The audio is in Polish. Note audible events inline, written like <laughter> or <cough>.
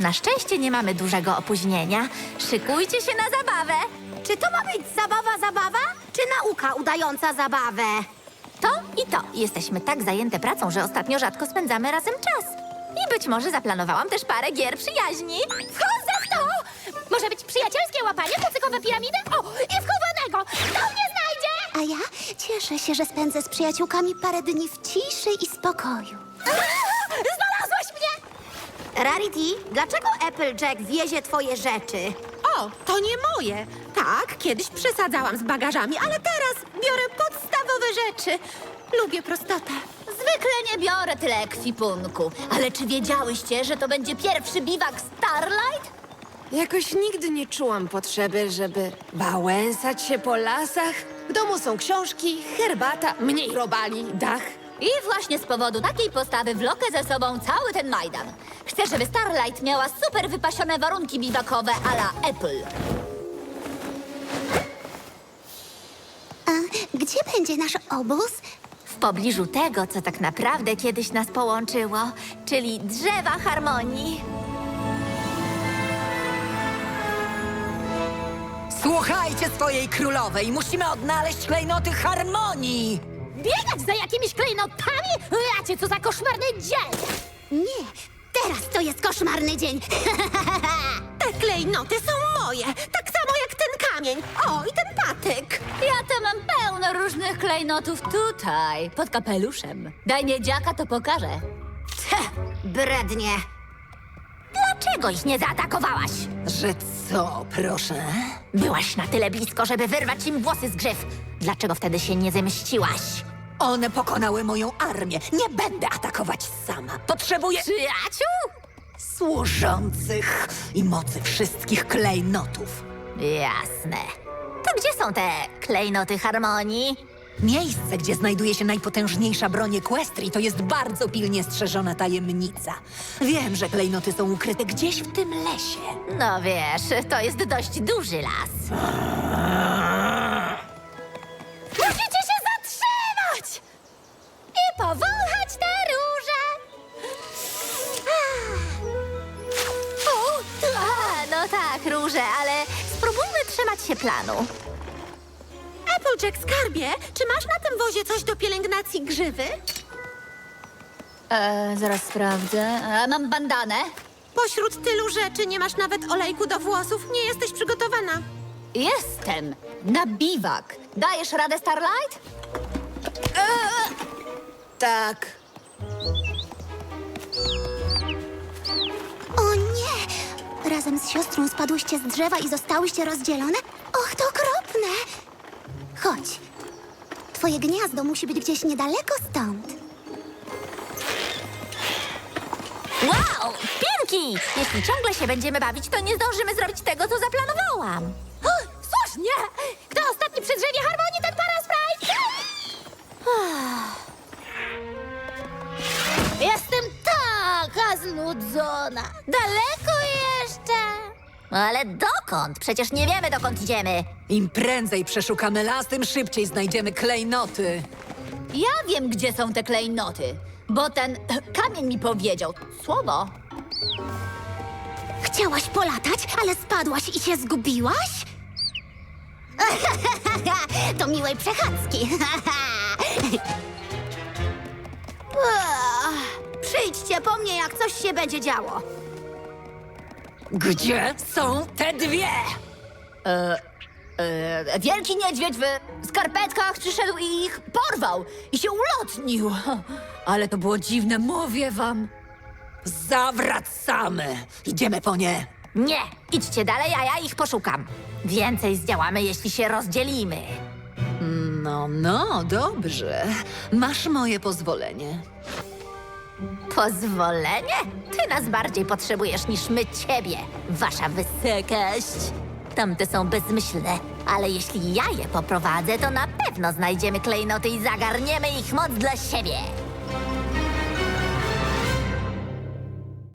Na szczęście nie mamy dużego opóźnienia. Szykujcie się na zabawę. Czy to ma być zabawa, zabawa? Czy nauka udająca zabawę? To i to. Jesteśmy tak zajęte pracą, że ostatnio rzadko spędzamy razem czas. I być może zaplanowałam też parę gier przyjaźni. Wchodzę w to! Może być przyjacielskie łapanie, kucykowe piramidy? O, i wchowanego! Kto mnie znajdzie? A ja cieszę się, że spędzę z przyjaciółkami parę dni w ciszy i spokoju. Rarity, dlaczego Applejack wiezie twoje rzeczy? O, to nie moje. Tak, kiedyś przesadzałam z bagażami, ale teraz biorę podstawowe rzeczy. Lubię prostotę. Zwykle nie biorę tyle ekwipunku. Ale czy wiedziałyście, że to będzie pierwszy biwak Starlight? Jakoś nigdy nie czułam potrzeby, żeby wałęsać się po lasach. W domu są książki, herbata, mniej robali, dach. I właśnie z powodu takiej postawy wlokę ze sobą cały ten Majdan. Chcę, żeby Starlight miała super wypasione warunki biwakowe a la Apple. A gdzie będzie nasz obóz? W pobliżu tego, co tak naprawdę kiedyś nas połączyło, czyli drzewa harmonii. Słuchajcie swojej królowej, musimy odnaleźć klejnoty harmonii! Biegać za jakimiś klejnotami? Jacie, co za koszmarny dzień! Nie, teraz to jest koszmarny dzień. <laughs> Te klejnoty są moje, tak samo jak ten kamień. O, i ten patyk. Ja to mam pełno różnych klejnotów tutaj, pod kapeluszem. Daj miedziaka, to pokażę. Brednie. Dlaczego ich nie zaatakowałaś? Że co, proszę? Byłaś na tyle blisko, żeby wyrwać im włosy z grzyw. Dlaczego wtedy się nie zemściłaś? One pokonały moją armię. Nie będę atakować sama. Potrzebuję Przyjaciół? służących i mocy wszystkich klejnotów. Jasne. To gdzie są te klejnoty harmonii? Miejsce, gdzie znajduje się najpotężniejsza broń Equestrii, to jest bardzo pilnie strzeżona tajemnica. Wiem, że klejnoty są ukryte gdzieś w tym lesie. No wiesz, to jest dość duży las. <laughs> tak, róże, ale spróbujmy trzymać się planu. Applejack, skarbie, czy masz na tym wozie coś do pielęgnacji grzywy? E, zaraz sprawdzę. E, mam bandanę. Pośród tylu rzeczy nie masz nawet olejku do włosów. Nie jesteś przygotowana. Jestem na biwak. Dajesz radę, Starlight? Tak. Razem z siostrą spadłyście z drzewa i zostałyście rozdzielone? Och, to okropne! Chodź. Twoje gniazdo musi być gdzieś niedaleko stąd. Wow, Pinki! Jeśli ciągle się będziemy bawić, to nie zdążymy zrobić tego, co zaplanowałam. O, słusznie! Kto ostatni przy drzewie harmonii, ten znudzona. Daleko jeszcze? Ale dokąd? Przecież nie wiemy, dokąd idziemy. Im prędzej przeszukamy las, tym szybciej znajdziemy klejnoty. Ja wiem, gdzie są te klejnoty, bo ten <clears throat> kamień mi powiedział. Słowo. Chciałaś polatać, ale spadłaś i się zgubiłaś? <laughs> to miłej przechadzki. <laughs> Przyjdźcie po mnie, jak coś się będzie działo. Gdzie są te dwie? E, wielki niedźwiedź w skarpetkach przyszedł i ich porwał i się ulotnił. Ale to było dziwne, mówię wam. Zawracamy. Idziemy po nie. Nie, idźcie dalej, a ja ich poszukam. Więcej zdziałamy, jeśli się rozdzielimy. No, no, dobrze. Masz moje pozwolenie. Pozwolenie? Ty nas bardziej potrzebujesz niż my ciebie, wasza wysokość. Tamte są bezmyślne, ale jeśli ja je poprowadzę, to na pewno znajdziemy klejnoty i zagarniemy ich moc dla siebie.